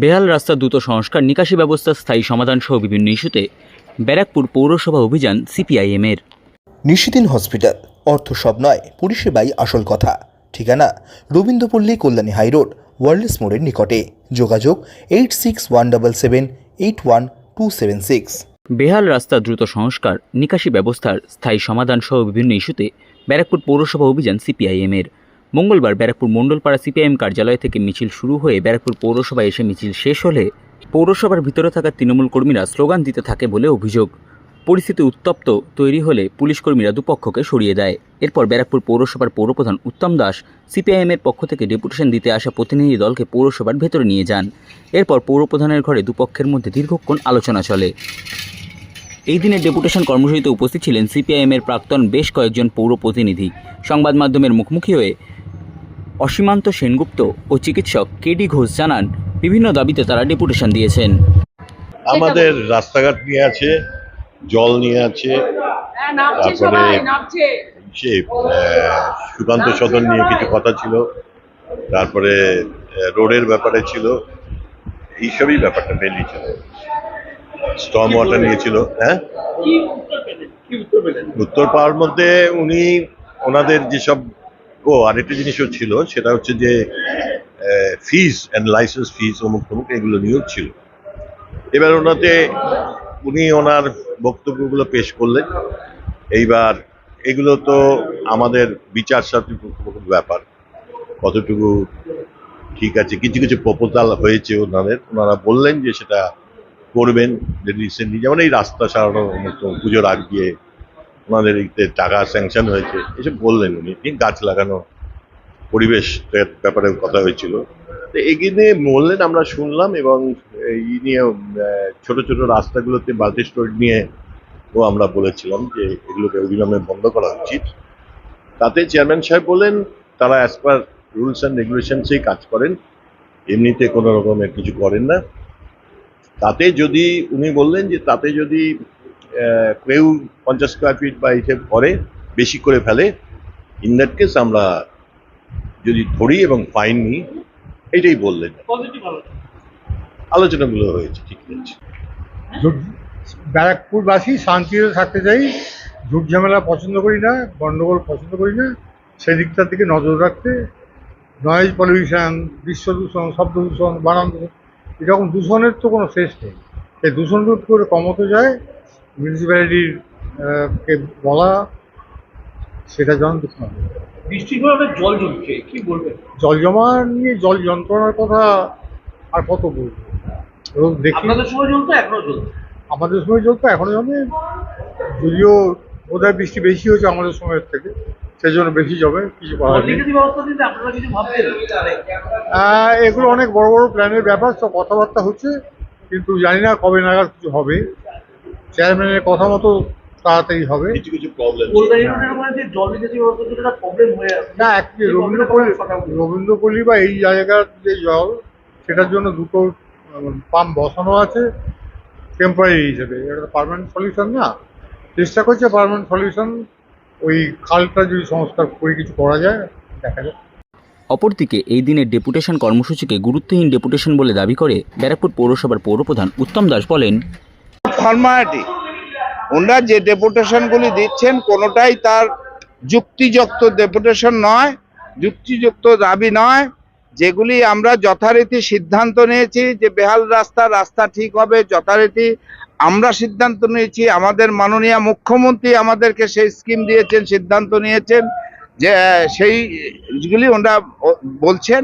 বেহাল রাস্তা দ্রুত সংস্কার নিকাশি ব্যবস্থা স্থায়ী সমাধান সহ বিভিন্ন ইস্যুতে ব্যারাকপুর পৌরসভা অভিযান সিপিআইএমের। নিশিদিন হসপিটাল অর্থ সব নয় পরিষেবাই আসল কথা। ঠিকানা রবীন্দ্রপল্লী কল্যাণী হাইরোড ওয়ার্ল্ডস মোড়ের নিকটে। যোগাযোগ eight six one double seven eight one two seven six. বেহাল রাস্তা দ্রুত সংস্কার নিকাশি ব্যবস্থার স্থায়ী সমাধান সহ বিভিন্ন ইস্যুতে ব্যারাকপুর পৌরসভা অভিযান সিপিআইএমের। মঙ্গলবার ব্যারাকপুর মণ্ডলপাড়া সিপিআইএম কার্যালয় থেকে মিছিল শুরু হয়ে ব্যারাকপুর পৌরসভায় এসে মিছিল শেষ হলে পৌরসভার ভিতরে থাকা তৃণমূল কর্মীরা স্লোগান দিতে থাকে বলে অভিযোগ। পরিস্থিতি উত্তপ্ত, তৈরি হলে পুলিশ কর্মীরা দুপক্ষকে সরিয়ে দেয়। এরপর ব্যারাকপুর পৌরসভার পৌরপ্রধান উত্তম দাস সিপিআইএমের পক্ষ থেকে ডেপুটেশন দিতে আসা প্রতিনিধি দলকে পৌরসভার ভেতরে নিয়ে যান। এরপর পৌরপ্রধানের ঘরে দুপক্ষের মধ্যে দীর্ঘক্ষণ আলোচনা চলে। এই দিনের ডেপুটেশন কর্মসূচিতে উপস্থিত ছিলেন সিপিআইএমের প্রাক্তন বেশ কয়েকজন পৌর প্রতিনিধি সংবাদ মাধ্যমের মুখোমুখি হয়ে অসীমান্ত সেনগুপ্ত ও চিকিৎসক কেডি ঘোষ জানান বিভিন্ন দাবিতে তারা ডেপুটেশন দিয়েছেন। আমাদের রাস্তাঘাট নিয়ে আছে জল নিয়ে আছে হ্যাঁ, তারপরে- সবাই সে সুকান্ত সদন নিয়ে কিছু কথা ছিল তারপরে রোডের ব্যাপারে ছিল এইসবই ব্যাপারটা মেনলি ছিল। স্টর্ম ওয়াটার নিয়েছিল হ্যাঁ? উত্তর পেলেন? কি উত্তর পেলেন? উত্তর পাওয়ার মধ্যে উনি ওনাদের যেসব ও, আরেকটা জিনিসও ছিল, সেটা হচ্ছে যে ফিজ অ্যান্ড লাইসেন্স ফিজ অমুক তমুক এগুলো নিয়েও ছিল। এবার ওনাতে উনি ওনার বক্তব্যগুলো পেশ করলেন। এইবার এগুলো তো আমাদের বিচার সার্টিফিকেট ব্যাপার। কতটুকু ঠিক আছে, কিছু কিছু প্রপোজাল হয়েছে ওনাদের। ওনারা বললেন যে সেটা করবেন রিসেন্টলি যেমন এই রাস্তা সারানো পুজোর আগ দিয়ে ওনাদের টাকা স্যাংশন হয়েছে, এসব বললেন উনি। গাছ লাগানো পরিবেশ ব্যাপারে কথা হয়েছিল। তো এগিয়ে বললেন, আমরা শুনলাম এবং এই নিয়ে ছোট ছোট রাস্তাগুলোতে বাল্টি স্টোর নিয়ে ও আমরা বলেছিলাম যে এগুলোকে অবিলম্বে বন্ধ করা উচিত। তাতে চেয়ারম্যান সাহেব বললেন, তারা অ্যাজ পার রুলস অ্যান্ড রেগুলেশনসেই কাজ করেন, এমনিতে কোনো রকমের কিছু করেন না। তাতে যদি, উনি বললেন যে তাতে যদি কেউ পঞ্চাশ স্কোয়ার ফিট বা হিসেব করে বেশি করে ফেলে ইন দ্যাট কেস আমরা যদি ধরি এবং ফাইন নিই এইটাই বললেন। আলোচনাগুলো হয়েছে ঠিক আছে। ব্যারাকপুরবাসী শান্তিতে থাকতে চাই ঝুট ঝামেলা পছন্দ করি না গণ্ডগোল পছন্দ করি না সেদিকটার দিকে নজর রাখতে নয়েজ পলিউশন বিশ্ব দূষণ শব্দ দূষণ বানান দূষণ এরকম দূষণের তো কোনো শেষ নেই। এই দূষণ রোধ করে কমাতে যায় মিউনিসিপ্যালিটির কে বলা সেটা জন বৃষ্টির কারণে জল জমছে কি বলবেন? জল জমা নিয়ে জল যন্ত্রণার কথা আর কত বলব? রোজ দেখি আপনাদের সময় জ্বলতো এখনও জ্বলছে আমাদের সময় চলতো এখনও জমে। যদিও বোধহয় বৃষ্টি বেশি হয়েছে আমাদের সময়ের থেকে সেই জন্য বেশি জমে কিছু করার এগুলো অনেক বড় বড় প্ল্যানের ব্যাপার সব কথাবার্তা হচ্ছে কিন্তু জানি না কবে নাগাদ কিছু হবে। চেয়ারম্যানের কথা মতো তাড়াতাড়ি হবে। কিছু কিছু প্রবলেম কলকাতা ইউনিয়নের যে জল নিকাশি ব্যবস্থা যেটা একটা প্রবলেম আছে না একটি রবীন্দ্রপল্লী রবীন্দ্রপল্লী বা এই জায়গার যে জল সেটার জন্য দুটো পাম্প বসানো আছে টেম্পোরারি হিসেবে। এটা পারমানেন্ট সলিউশন না। চেষ্টা করছে পারমানেন্ট সলিউশন ওই খালটা যদি সংস্কার করে কিছু করা যায় দেখা যাক। অপরদিকে এই দিনের ডেপুটেশন কর্মসূচিকে গুরুত্বহীন ডেপুটেশন বলে দাবি করে ব্যারাকপুর পৌরসভার পৌরপ্রধান উত্তম দাস বলেন ফর্মালিটি ওনারা যে ডেপুটেশনগুলি দিচ্ছেন, কোনোটাই তার যুক্তিযুক্ত ডেপুটেশন নয়, যুক্তিযুক্ত দাবি নয়। যেগুলি আমরা যথারীতি সিদ্ধান্ত নিয়েছি যে বেহাল রাস্তা রাস্তা ঠিক হবে, যথারীতি আমরা সিদ্ধান্ত নিয়েছি, আমাদের মাননীয় মুখ্যমন্ত্রী আমাদেরকে সেই স্কিম দিয়েছেন, সিদ্ধান্ত নিয়েছেন, যে সেইগুলি ওনারা বলছেন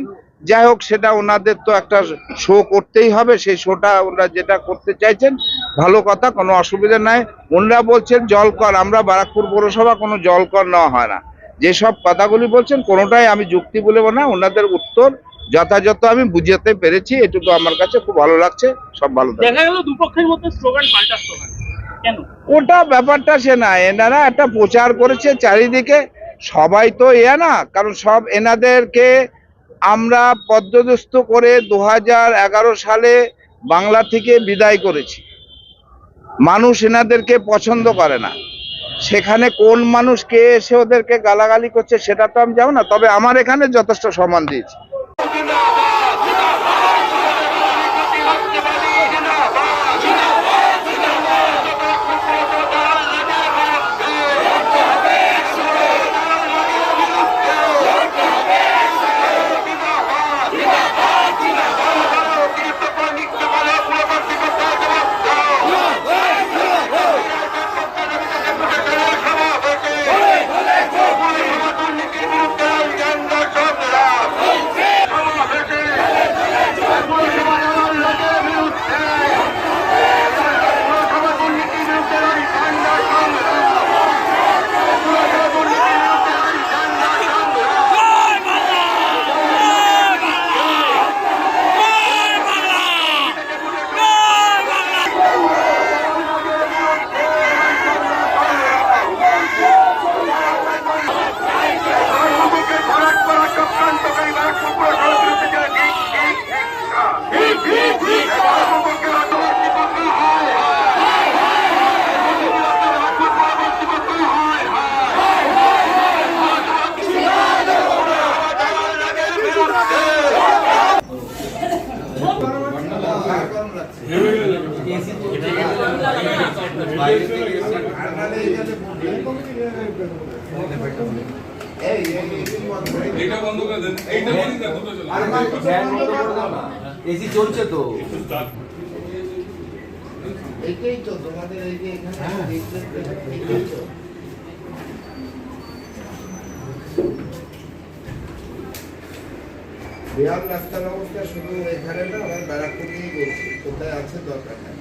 যাই হোক সেটা ওনাদের তো একটা শো করতেই হবে। সেই শোটা ওনারা যেটা করতে চাইছেন ভালো কথা কোনো অসুবিধা নাই। ওনারা বলছেন জল কর। আমরা বারাকপুর পৌরসভা কোনো জল কর নেওয়া হয় না। যেসব কথাগুলি বলছেন কোনোটাই আমি যুক্তি বলব না। ওনাদের উত্তর যথাযথ আমি বুঝাতে পেরেছি। এটুকু আমার কাছে খুব ভালো লাগছে। সব ভালো দেখা গেল দুপক্ষের মধ্যে স্লোগান পাল্টা স্লোগান ওটা ব্যাপারটা সে না। এনারা একটা প্রচার করেছে চারিদিকে। সবাই তো এ না কারণ সব এনাদেরকে আমরা পদ্মদস্ত করে দু হাজার এগারো সালে বাংলা থেকে বিদায় করেছি। মানুষ এনাদেরকে পছন্দ করে না। সেখানে কোন মানুষ কে এসে ওদেরকে গালাগালি করছে সেটা তো আমি যাব না, তবে আমার এখানে যথেষ্ট সম্মান দিয়েছি। এইটা বন্ধ করে দেন। এইটা বন্ধ করে দুটো চলে এসি চলছে তো। এটাই তো তোমাদের এই যে এখানে এটাই তো। বিহার রাস্তার অবস্থা শুধু এখানে না আমার ব্যারাকপুর নিয়েই বলছি কোথায় আছে দরকার? নেই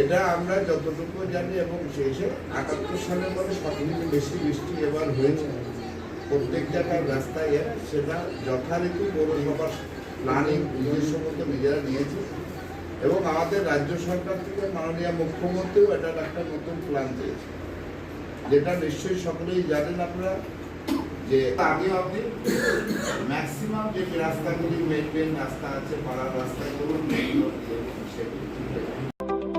এটা আমরা যতটুকু জানি এবং শেষে একাত্তর সালের পরে সবথেকে বেশি বৃষ্টি এবার হয়েছে। প্রত্যেক জায়গার রাস্তায় সেটা যথারীতি পৌরসভার প্ল্যানিং নিজস্ব মতো নিজেরা নিয়েছে। এবং আমাদের রাজ্য সরকার থেকে মাননীয় মুখ্যমন্ত্রীও এটার একটা নতুন প্ল্যান দিয়েছে। যেটা নিশ্চয়ই সকলেই জানেন আপনারা, যে আগে অবধি ম্যাক্সিমাম যে রাস্তাগুলি মেন মেন রাস্তা আছে, পাড়ার রাস্তাগুলো সেগুলি।